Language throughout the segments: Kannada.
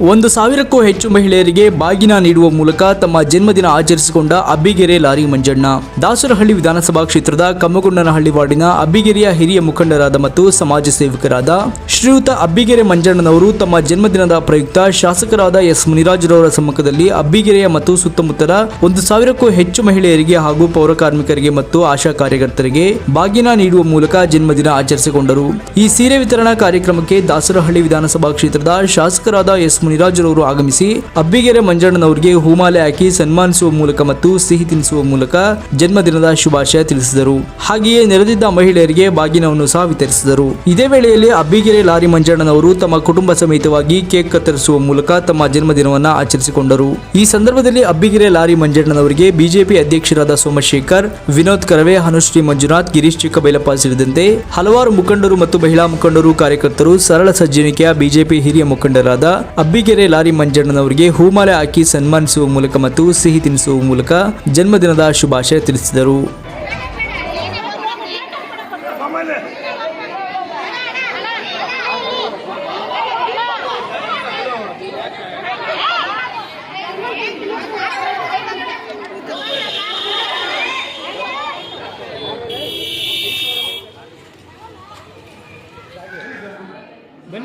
ಒಂದು ಸಾವಿರಕ್ಕೂ ಹೆಚ್ಚು ಮಹಿಳೆಯರಿಗೆ ಬಾಗಿನ ನೀಡುವ ಮೂಲಕ ತಮ್ಮ ಜನ್ಮದಿನ ಆಚರಿಸಿಕೊಂಡ ಅಬ್ಬಿಗೆರೆ ಲಾರಿ ಮಂಜಣ್ಣ. ದಾಸರಹಳ್ಳಿ ವಿಧಾನಸಭಾ ಕ್ಷೇತ್ರದ ಕಮ್ಮಗೊಂಡನಹಳ್ಳಿ ವಾರ್ಡಿನ ಅಬ್ಬಿಗೆರೆಯ ಹಿರಿಯ ಮುಖಂಡರಾದ ಮತ್ತು ಸಮಾಜ ಸೇವಕರಾದ ಶ್ರೀಯುತ ಅಬ್ಬಿಗೆರೆ ಮಂಜಣ್ಣನವರು ತಮ್ಮ ಜನ್ಮದಿನದ ಪ್ರಯುಕ್ತ ಶಾಸಕರಾದ ಎಸ್ ಮುನಿರಾಜರವರ ಸಮ್ಮುಖದಲ್ಲಿ ಅಬ್ಬಿಗೆರೆಯ ಮತ್ತು ಸುತ್ತಮುತ್ತಲ ಒಂದು ಸಾವಿರಕ್ಕೂ ಹೆಚ್ಚು ಮಹಿಳೆಯರಿಗೆ ಹಾಗೂ ಪೌರಕಾರ್ಮಿಕರಿಗೆ ಮತ್ತು ಆಶಾ ಕಾರ್ಯಕರ್ತರಿಗೆ ಬಾಗಿನ ನೀಡುವ ಮೂಲಕ ಜನ್ಮದಿನ ಆಚರಿಸಿಕೊಂಡರು. ಈ ಸೀರೆ ವಿತರಣಾ ಕಾರ್ಯಕ್ರಮಕ್ಕೆ ದಾಸರಹಳ್ಳಿ ವಿಧಾನಸಭಾ ಕ್ಷೇತ್ರದ ಶಾಸಕರಾದ ಎಸ್ ಮುನಿರಾಜರವರು ಆಗಮಿಸಿ ಅಬ್ಬಿಗೆರೆ ಮಂಜಣ್ಣನವರಿಗೆ ಹೂಮಾಲೆ ಹಾಕಿ ಸನ್ಮಾನಿಸುವ ಮೂಲಕ ಮತ್ತು ಸಿಹಿ ತಿನ್ನಿಸುವ ಮೂಲಕ ಜನ್ಮದಿನದ ಶುಭಾಶಯ ತಿಳಿಸಿದರು. ಹಾಗೆಯೇ ನೆರೆದಿದ್ದ ಮಹಿಳೆಯರಿಗೆ ಬಾಗಿನವನ್ನು ಸಹ ವಿತರಿಸಿದರು. ಇದೇ ವೇಳೆಯಲ್ಲಿ ಅಬ್ಬಿಗೆರೆ ಲಾರಿ ಮಂಜಣ್ಣನವರು ತಮ್ಮ ಕುಟುಂಬ ಸಮೇತವಾಗಿ ಕೇಕ್ ಕತ್ತರಿಸುವ ಮೂಲಕ ತಮ್ಮ ಜನ್ಮದಿನವನ್ನು ಆಚರಿಸಿಕೊಂಡರು. ಈ ಸಂದರ್ಭದಲ್ಲಿ ಅಬ್ಬಿಗೆರೆ ಲಾರಿ ಮಂಜಣ್ಣನವರಿಗೆ ಬಿಜೆಪಿ ಅಧ್ಯಕ್ಷರಾದ ಸೋಮಶೇಖರ್, ವಿನೋದ್ ಕರವೇ ಹನುಶ್ರೀ ಮಂಜುನಾಥ್, ಗಿರೀಶ್ ಚಿಕ್ಕಬೈಲಪ್ಪ ಸೇರಿದಂತೆ ಹಲವಾರು ಮುಖಂಡರು ಮತ್ತು ಮಹಿಳಾ ಮುಖಂಡರು ಕಾರ್ಯಕರ್ತರು ಸರಳ ಸಜ್ಜನಿಕೆಯ ಬಿಜೆಪಿ ಹಿರಿಯ ಮುಖಂಡರಾದ ಅಬ್ಬಿಗೆರೆ ಲಾರಿ ಮಂಜಣ್ಣನವರಿಗೆ ಹೂಮಾಲೆ ಹಾಕಿ ಸನ್ಮಾನಿಸುವ ಮೂಲಕ ಮತ್ತು ಸಿಹಿ ತಿನಿಸುವ ಮೂಲಕ ಜನ್ಮದಿನದ ಶುಭಾಶಯ ತಿಳಿಸಿದರು.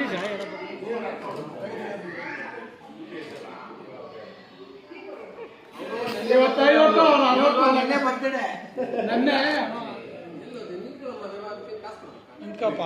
ಇವತ್ತೈವತ್ತು ನೆನ್ನೆ. ಇನ್ಕಪ್ಪ